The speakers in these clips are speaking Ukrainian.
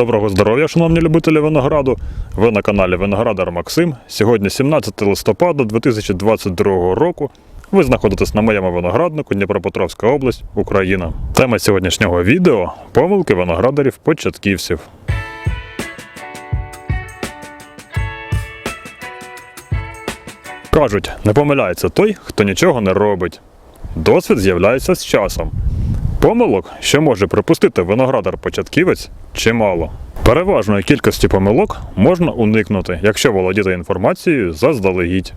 Доброго здоров'я, шановні любителі винограду. Ви на каналі Виноградар Максим. Сьогодні 17 листопада 2022 року. Ви знаходитесь на моєму винограднику Дніпропетровська область, Україна. Тема сьогоднішнього відео помилки виноградарів початківців. Кажуть, не помиляється той, хто нічого не робить. Досвід з'являється з часом. Помилок, що може припустити виноградар-початківець, чимало. Переважної кількості помилок можна уникнути, якщо володіти інформацією заздалегідь.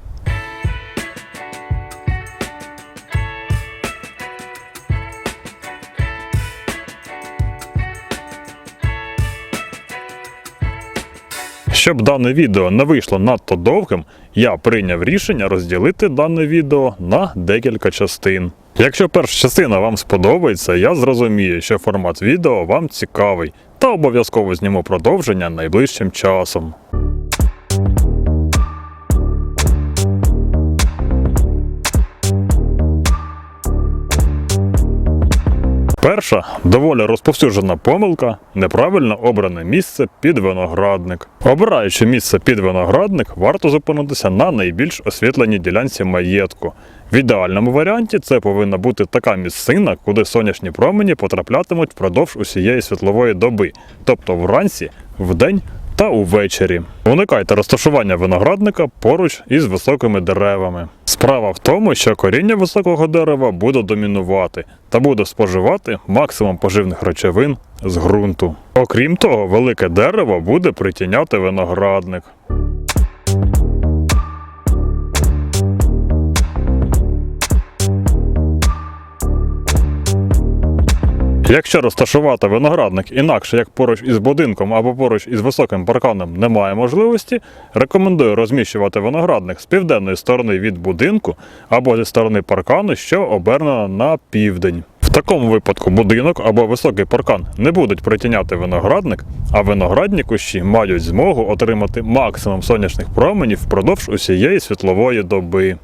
Щоб дане відео не вийшло надто довгим, я прийняв рішення розділити дане відео на декілька частин. Якщо перша частина вам сподобається, я зрозумію, що формат відео вам цікавий, та обов'язково зніму продовження найближчим часом. Перша доволі розповсюджена помилка неправильно обране місце під виноградник. Обираючи місце під виноградник, варто зупинитися на найбільш освітленій ділянці маєтку. В ідеальному варіанті це повинна бути така місцина, куди сонячні промені потраплятимуть впродовж усієї світлової доби, тобто вранці, вдень та увечері. Уникайте розташування виноградника поруч із високими деревами. Справа в тому, що коріння високого дерева буде домінувати та буде споживати максимум поживних речовин з ґрунту. Окрім того, велике дерево буде притіняти виноградник. Якщо розташувати виноградник інакше, як поруч із будинком або поруч із високим парканом немає можливості, рекомендую розміщувати виноградник з південної сторони від будинку або зі сторони паркану, що обернено на південь. В такому випадку будинок або високий паркан не будуть притіняти виноградник, а виноградні кущі мають змогу отримати максимум сонячних променів впродовж усієї світлової доби.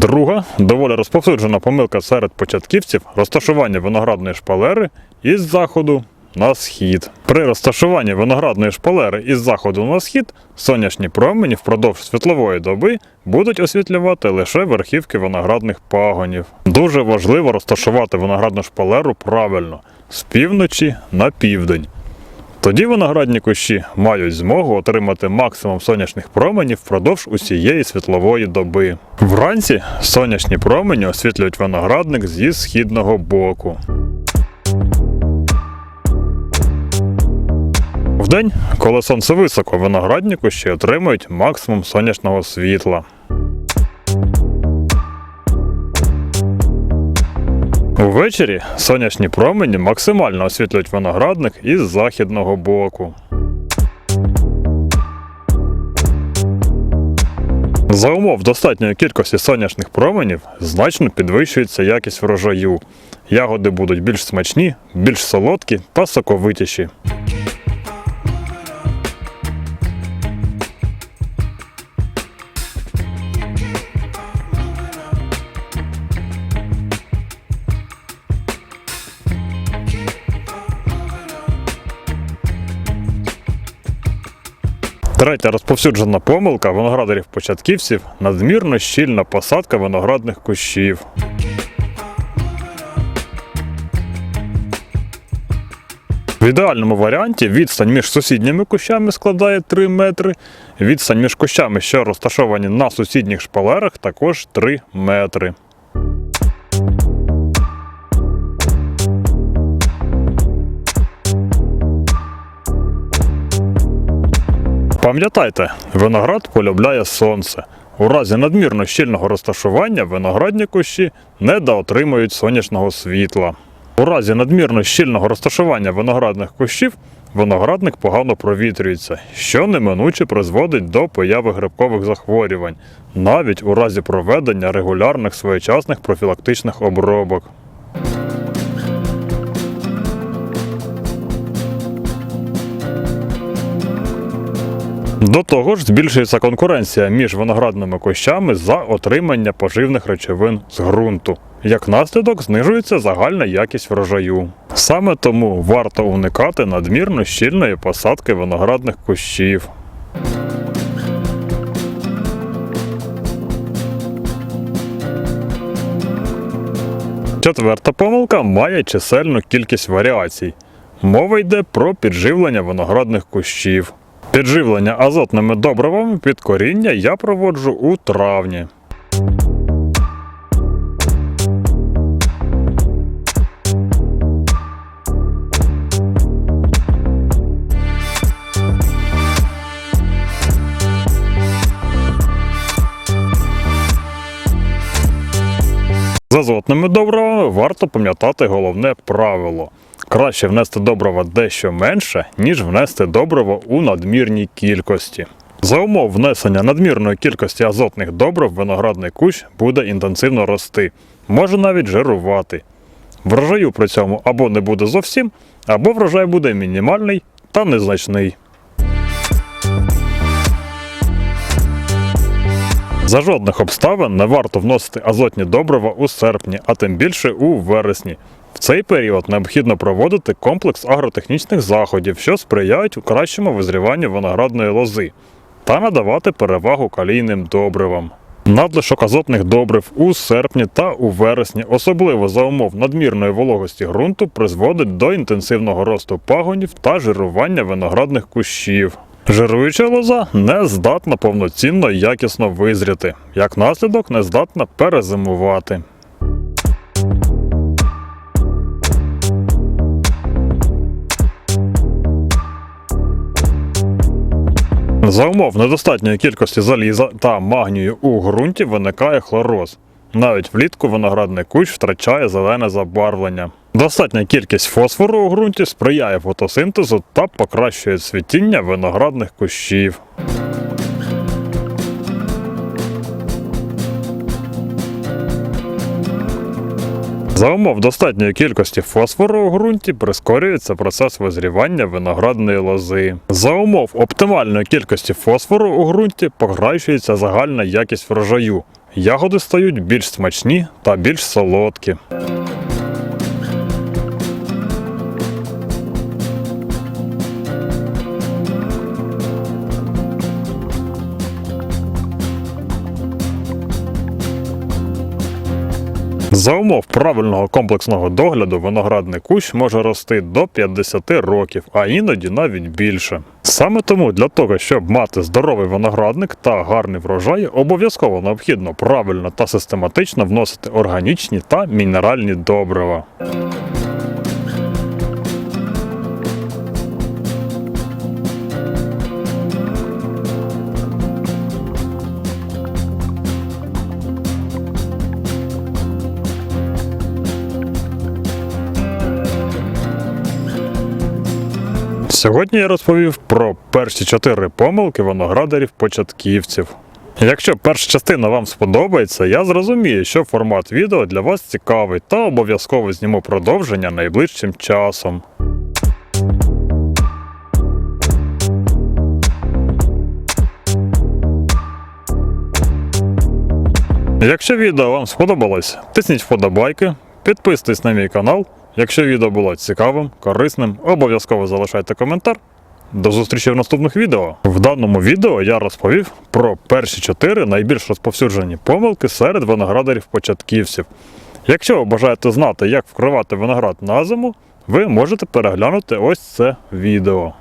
Друга доволі розповсюджена помилка серед початківців розташування виноградної шпалери із заходу на схід. При розташуванні виноградної шпалери із заходу на схід сонячні промені впродовж світлової доби будуть освітлювати лише верхівки виноградних пагонів. Дуже важливо розташувати виноградну шпалеру правильно з півночі на південь. Тоді виноградні кущі мають змогу отримати максимум сонячних променів впродовж усієї світлової доби. Вранці сонячні промені освітлюють виноградник зі східного боку. Вдень, коли сонце високо, виноградні кущі отримують максимум сонячного світла. Увечері сонячні промені максимально освітлюють виноградник із західного боку. За умов достатньої кількості сонячних променів значно підвищується якість врожаю. Ягоди будуть більш смачні, більш солодкі та соковитіші. Третя розповсюджена помилка виноградарів-початківців надмірно щільна посадка виноградних кущів. В ідеальному варіанті відстань між сусідніми кущами складає 3 метри. Відстань між кущами, що розташовані на сусідніх шпалерах, також 3 метри. Пам'ятайте, виноград полюбляє сонце. У разі надмірно щільного розташування виноградні кущі недоотримують сонячного світла. У разі надмірно щільного розташування виноградних кущів виноградник погано провітрюється, що неминуче призводить до появи грибкових захворювань, навіть у разі проведення регулярних своєчасних профілактичних обробок. До того ж, збільшується конкуренція між виноградними кущами за отримання поживних речовин з ґрунту. Як наслідок, знижується загальна якість врожаю. Саме тому варто уникати надмірно щільної посадки виноградних кущів. Четверта помилка має чисельну кількість варіацій. Мова йде про підживлення виноградних кущів. Підживлення азотними добривами під коріння я проводжу у травні. З азотними добривами варто пам'ятати головне правило. Краще внести добрива дещо менше, ніж внести добриво у надмірній кількості. За умов внесення надмірної кількості азотних добрив виноградний кущ буде інтенсивно рости, може навіть жирувати. Врожаю при цьому або не буде зовсім, або врожай буде мінімальний та незначний. За жодних обставин не варто вносити азотні добрива у серпні, а тим більше у вересні. В цей період необхідно проводити комплекс агротехнічних заходів, що сприяють кращому визріванню виноградної лози, та надавати перевагу калійним добривам. Надлишок азотних добрив у серпні та у вересні, особливо за умов надмірної вологості ґрунту, призводить до інтенсивного росту пагонів та жирування виноградних кущів. Жируюча лоза не здатна повноцінно якісно визріти, як наслідок не здатна перезимувати. За умов недостатньої кількості заліза та магнію у ґрунті виникає хлороз. Навіть влітку виноградний кущ втрачає зелене забарвлення. Достатня кількість фосфору у ґрунті сприяє фотосинтезу та покращує цвітіння виноградних кущів. За умов достатньої кількості фосфору у ґрунті прискорюється процес визрівання виноградної лози. За умов оптимальної кількості фосфору у ґрунті покращується загальна якість врожаю. Ягоди стають більш смачні та більш солодкі. За умов правильного комплексного догляду виноградний кущ може рости до 50 років, а іноді навіть більше. Саме тому для того, щоб мати здоровий виноградник та гарний врожай, обов'язково необхідно правильно та систематично вносити органічні та мінеральні добрива. Сьогодні я розповів про перші чотири помилки виноградарів-початківців. Якщо перша частина вам сподобається, я зрозумію, що формат відео для вас цікавий та обов'язково зніму продовження найближчим часом. Якщо відео вам сподобалось, тисніть вподобайки, підписуйтесь на мій канал. Якщо відео було цікавим, корисним, обов'язково залишайте коментар. До зустрічі в наступних відео. В даному відео я розповів про перші чотири найбільш розповсюджені помилки серед виноградарів-початківців. Якщо ви бажаєте знати, як вкривати виноград на зиму, ви можете переглянути ось це відео.